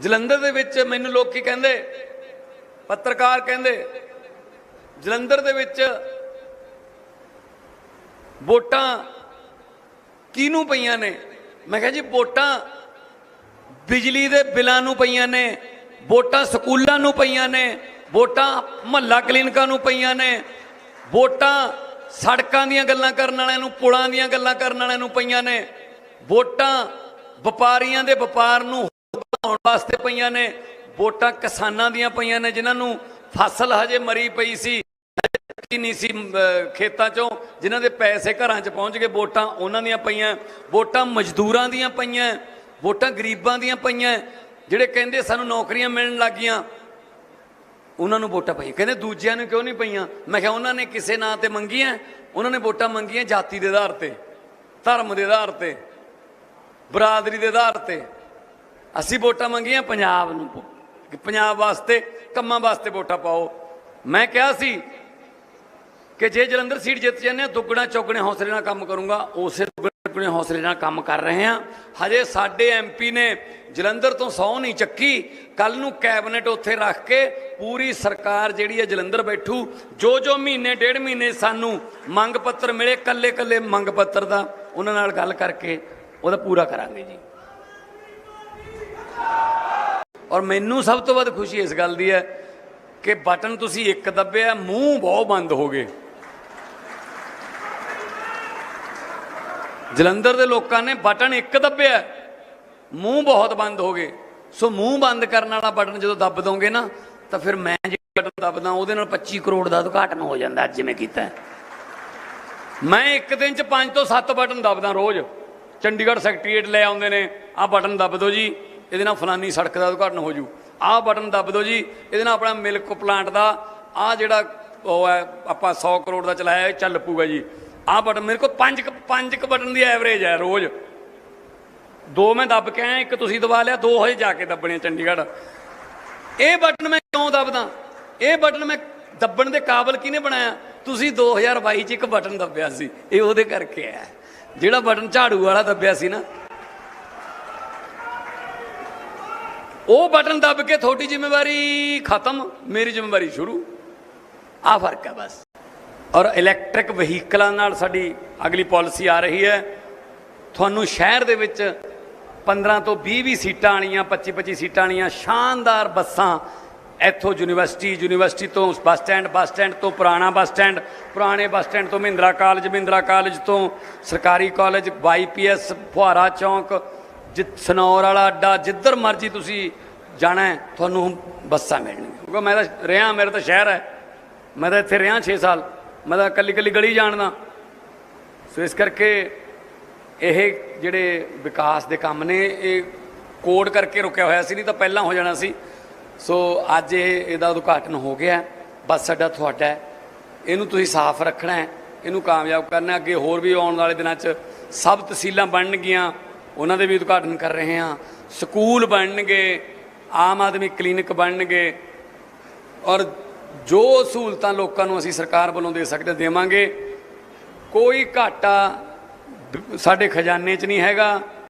ਜਲੰਧਰ ਦੇ ਵਿੱਚ ਮੈਨੂੰ ਲੋਕ ਕੀ ਕਹਿੰਦੇ? ਪੱਤਰਕਾਰ ਕਹਿੰਦੇ, ਜਲੰਧਰ ਦੇ ਵਿੱਚ ਵੋਟਾਂ ਕਿਹਨੂੰ ਪਈਆਂ ਨੇ? ਮੈਂ ਕਿਹਾ ਜੀ, ਵੋਟਾਂ ਬਿਜਲੀ ਦੇ ਬਿੱਲਾਂ ਨੂੰ ਪਈਆਂ ਨੇ, ਵੋਟਾਂ ਸਕੂਲਾਂ ਨੂੰ ਪਈਆਂ ਨੇ, ਵੋਟਾਂ ਮਹੱਲਾ ਕਲੀਨਿਕਾਂ ਨੂੰ ਪਈਆਂ ਨੇ, ਵੋਟਾਂ ਸੜਕਾਂ ਦੀਆਂ ਗੱਲਾਂ ਕਰਨ ਵਾਲਿਆਂ ਨੂੰ, ਪੁਲਾਂ ਦੀਆਂ ਗੱਲਾਂ ਕਰਨ ਵਾਲਿਆਂ ਨੂੰ ਪਈਆਂ ਨੇ, ਵੋਟਾਂ ਵਪਾਰੀਆਂ ਦੇ ਵਪਾਰ ਨੂੰ ਵਧਾਉਣ ਵਾਸਤੇ ਪਈਆਂ ਨੇ, ਵੋਟਾਂ ਕਿਸਾਨਾਂ ਦੀਆਂ ਪਈਆਂ ਨੇ, ਜਿਨ੍ਹਾਂ ਨੂੰ ਫਸਲ ਹਜੇ ਮਰੀ ਪਈ ਸੀ ਕੀ ਨਹੀਂ ਸੀ ਖੇਤਾਂ ਚੋਂ, ਜਿਨ੍ਹਾਂ ਦੇ ਪੈਸੇ ਘਰਾਂ 'ਚ ਪਹੁੰਚ ਗਏ, ਵੋਟਾਂ ਉਹਨਾਂ ਦੀਆਂ ਪਈਆਂ, ਵੋਟਾਂ ਮਜ਼ਦੂਰਾਂ ਦੀਆਂ ਪਈਆਂ, ਵੋਟਾਂ ਗਰੀਬਾਂ ਦੀਆਂ ਪਈਆਂ, ਜਿਹੜੇ ਕਹਿੰਦੇ ਸਾਨੂੰ ਨੌਕਰੀਆਂ ਮਿਲਣ ਲੱਗੀਆਂ, ਉਹਨਾਂ ਨੂੰ ਵੋਟਾਂ ਪਈਆਂ। ਕਹਿੰਦੇ ਦੂਜਿਆਂ ਨੂੰ ਕਿਉਂ ਨਹੀਂ ਪਈਆਂ? ਮੈਂ ਕਿਹਾ ਉਹਨਾਂ ਨੇ ਕਿਸੇ ਨਾਂ ਤੇ ਮੰਗੀਆਂ, ਉਹਨਾਂ ਨੇ ਵੋਟਾਂ ਮੰਗੀਆਂ ਜਾਤੀ ਦੇ ਆਧਾਰ ਤੇ, ਧਰਮ ਦੇ ਆਧਾਰ ਤੇ, ਬਰਾਦਰੀ ਦੇ ਆਧਾਰ ਤੇ। ਅਸੀਂ ਵੋਟਾਂ ਮੰਗੀਆਂ, ਪੰਜਾਬ ਨੂੰ ਕਿ ਪੰਜਾਬ ਵਾਸਤੇ, ਕੰਮਾਂ ਵਾਸਤੇ ਵੋਟਾਂ ਪਾਓ। ਮੈਂ ਕਿਹਾ ਸੀ ਕਿ ਜੇ ਜਲੰਧਰ ਸੀਟ ਜਿੱਤ ਜਾਂਦੇ ਆ ਦੁੱਗਣਾ ਚੌਗਣੇ ਹੌਸਲੇ ਨਾਲ ਕੰਮ ਕਰੂੰਗਾ। ਉਸੇ ਦੁੱਗਣੇ ਚੌਗਣੇ ਹੌਸਲੇ ਨਾਲ ਕੰਮ ਕਰ ਰਹੇ ਹਾਂ। ਹਜੇ ਸਾਡੇ ਐਮਪੀ ਨੇ ਜਲੰਧਰ ਤੋਂ ਸਹੁੰ ਨਹੀਂ ਚੱਕੀ। ਕੱਲ ਨੂੰ ਕੈਬਨਿਟ ਉੱਥੇ ਰੱਖ ਕੇ ਪੂਰੀ ਸਰਕਾਰ ਜਿਹੜੀ ਹੈ ਜਲੰਧਰ ਬੈਠੂ। ਜੋ ਜੋ ਮਹੀਨੇ, ਡੇਢ ਮਹੀਨੇ ਸਾਨੂੰ ਮੰਗ ਪੱਤਰ ਮਿਲੇ ਕੱਲੇ ਕੱਲੇ ਮੰਗ ਪੱਤਰ ਦਾ, ਉਹਨਾਂ ਨਾਲ ਗੱਲ ਕਰਕੇ ਉਹਦਾ ਪੂਰਾ ਕਰਾਂਗੇ ਜੀ। ਔਰ ਮੈਨੂੰ ਸਭ ਤੋਂ ਵੱਧ ਖੁਸ਼ੀ ਇਸ ਗੱਲ ਦੀ ਹੈ ਕਿ ਬਟਨ ਤੁਸੀਂ ਇੱਕ ਦੱਬਿਆ, ਮੂੰਹ ਬਹੁਤ ਬੰਦ ਹੋ ਗਏ। ਜਲੰਧਰ ਦੇ ਲੋਕਾਂ ਨੇ ਬਟਨ ਇੱਕ ਦੱਬਿਆ, ਮੂੰਹ ਬਹੁਤ ਬੰਦ ਹੋ ਗਏ। ਸੋ ਮੂੰਹ ਬੰਦ ਕਰਨ ਵਾਲਾ ਬਟਨ ਜਦੋਂ ਦੱਬ ਦੋਗੇ ਨਾ, ਤਾਂ ਫਿਰ ਮੈਂ ਜੇ ਬਟਨ ਦੱਬਦਾ, ਉਹਦੇ ਨਾਲ 25 ਕਰੋੜ ਦਾ ਉਦਘਾਟਨ ਹੋ ਜਾਂਦਾ ਅੱਜ ਜਿਵੇਂ ਕੀਤਾ ਮੈਂ ਇੱਕ ਦਿਨ ਚ 5 ਤੋਂ 7 ਬਟਨ ਦੱਬਦਾ ਰੋਜ਼। ਚੰਡੀਗੜ੍ਹ ਸੈਕਟਰੀਏਟ ਲੈ ਆਉਂਦੇ ਨੇ, ਆਹ ਬਟਨ ਦੱਬ ਦਿਓ ਜੀ। ਇਹਦੇ ਨਾਲ ਫਲਾਨੀ ਸੜਕ ਦਾ ਉਦਘਾਟਨ ਹੋ ਜੂ। ਆਹ ਬਟਨ ਦੱਬ ਦਿਓ ਜੀ, ਇਹਦੇ ਨਾਲ ਆਪਣਾ ਮਿਲਕ ਪਲਾਂਟ ਦਾ ਆਹ ਜਿਹੜਾ ਉਹ ਹੈ, ਆਪਾਂ 100 ਕਰੋੜ ਦਾ ਚਲਾਇਆ ਇਹ ਚੱਲ ਪੂਗਾ ਜੀ। ਆਹ ਬਟਨ ਮੇਰੇ ਕੋਲ 5 5 ਕ ਬਟਨ ਦੀ ਐਵਰੇਜ ਹੈ ਰੋਜ਼। ਦੋ ਮੈਂ ਦੱਬ ਕੇ ਆਇਆ, ਇੱਕ ਤੁਸੀਂ ਦਬਾ ਲਿਆ, ਦੋ ਹਜੇ ਜਾ ਕੇ ਦੱਬਣੇ ਚੰਡੀਗੜ੍ਹ। ਇਹ ਬਟਨ ਮੈਂ ਕਿਉਂ ਦੱਬਦਾ? ਇਹ ਬਟਨ ਮੈਂ ਦੱਬਣ ਦੇ ਕਾਬਲ ਕਿਹਨੇ ਬਣਾਇਆ? ਤੁਸੀਂ 2022 ਚ ਇੱਕ ਬਟਨ ਦੱਬਿਆ ਸੀ, ਇਹ ਉਹਦੇ ਕਰਕੇ ਹੈ। ਜਿਹੜਾ ਬਟਨ ਝਾੜੂ ਵਾਲਾ ਦੱਬਿਆ ਸੀ ਨਾ ਉਹ ਬਟਨ ਦੱਬ ਕੇ ਤੁਹਾਡੀ ਜ਼ਿੰਮੇਵਾਰੀ ਖਤਮ, ਮੇਰੀ ਜ਼ਿੰਮੇਵਾਰੀ ਸ਼ੁਰੂ। ਆ ਫ਼ਰਕ ਹੈ ਬਸ। ਔਰ ਇਲੈਕਟ੍ਰਿਕ ਵਹੀਕਲਾਂ ਨਾਲ ਸਾਡੀ ਅਗਲੀ ਪਾਲਿਸੀ ਆ ਰਹੀ ਹੈ। ਤੁਹਾਨੂੰ ਸ਼ਹਿਰ ਦੇ ਵਿੱਚ 15 ਤੋਂ 20 20 ਸੀਟਾਂ ਵਾਲੀਆਂ 25 25 ਸੀਟਾਂ ਵਾਲੀਆਂ ਸ਼ਾਨਦਾਰ ਬੱਸਾਂ। ਇੱਥੋਂ ਯੂਨੀਵਰਸਿਟੀ ਯੂਨੀਵਰਸਿਟੀ ਤੋਂ ਬੱਸ ਸਟੈਂਡ ਬੱਸ ਸਟੈਂਡ ਤੋਂ ਪੁਰਾਣਾ ਬੱਸ ਸਟੈਂਡ, ਪੁਰਾਣੇ ਬੱਸ ਸਟੈਂਡ ਤੋਂ ਮਹਿੰਦਰਾ ਕਾਲਜ ਮਹਿੰਦਰਾ ਕਾਲਜ ਤੋਂ ਸਰਕਾਰੀ ਕਾਲਜ ਵਾਈਪੀਐਸ ਫੁਹਾਰਾ ਚੌਂਕ ਜਿ ਸਨੌਰ ਵਾਲਾ ਅੱਡਾ ਜਿੱਧਰ ਮਰਜ਼ੀ ਤੁਸੀਂ ਜਾਣਾ ਹੈ, ਤੁਹਾਨੂੰ ਬੱਸਾਂ ਮਿਲਣਗੀਆਂ। ਕਿਉਂਕਿ ਮੈਂ ਤਾਂ ਰਿਹਾ ਮੇਰਾ ਤਾਂ ਸ਼ਹਿਰ ਹੈ। ਮੈਂ ਤਾਂ ਇੱਥੇ ਰਿਹਾ 6 ਸਾਲ। ਮੈਂ ਤਾਂ ਕੱਲੀ ਕੱਲੀ ਗਲੀ ਜਾਣਦਾ। ਸੋ ਇਸ ਕਰਕੇ ਇਹ ਜਿਹੜੇ ਵਿਕਾਸ ਦੇ ਕੰਮ ਨੇ ਇਹ ਕੋਡ ਕਰਕੇ ਰੁਕਿਆ ਹੋਇਆ ਸੀ ਨਹੀਂ ਤਾਂ ਪਹਿਲਾਂ ਹੋ ਜਾਣਾ ਸੀ। ਸੋ ਅੱਜ ਇਹ ਇਹਦਾ ਉਦਘਾਟਨ ਹੋ ਗਿਆ ਬਸ ਸਾਡਾ ਤੁਹਾਡਾ ਇਹਨੂੰ ਤੁਸੀਂ ਸਾਫ਼ ਰੱਖਣਾ ਹੈ। ਇਹਨੂੰ ਕਾਮਯਾਬ ਕਰਨਾ ਅੱਗੇ ਹੋਰ ਵੀ ਆਉਣ ਵਾਲੇ ਦਿਨਾਂ 'ਚ ਸਭ ਤਹਿਸੀਲਾਂ ਬਣਨਗੀਆਂ। ਉਹਨਾਂ ਦੇ ਵੀ ਉਦਘਾਟਨ ਕਰ ਰਹੇ ਹਾਂ। ਸਕੂਲ ਬਣਨਗੇ, ਆਮ ਆਦਮੀ ਕਲੀਨਿਕ ਬਣਨਗੇ ਔਰ ਜੋ ਸਹੂਲਤਾਂ ਲੋਕਾਂ ਨੂੰ ਅਸੀਂ ਸਰਕਾਰ ਵੱਲੋਂ ਦੇ ਸਕਦੇ, ਦੇਵਾਂਗੇ। ਕੋਈ ਘਾਟਾ ਸਾਡੇ ਖਜ਼ਾਨੇ 'ਚ ਨਹੀਂ ਹੈਗਾ।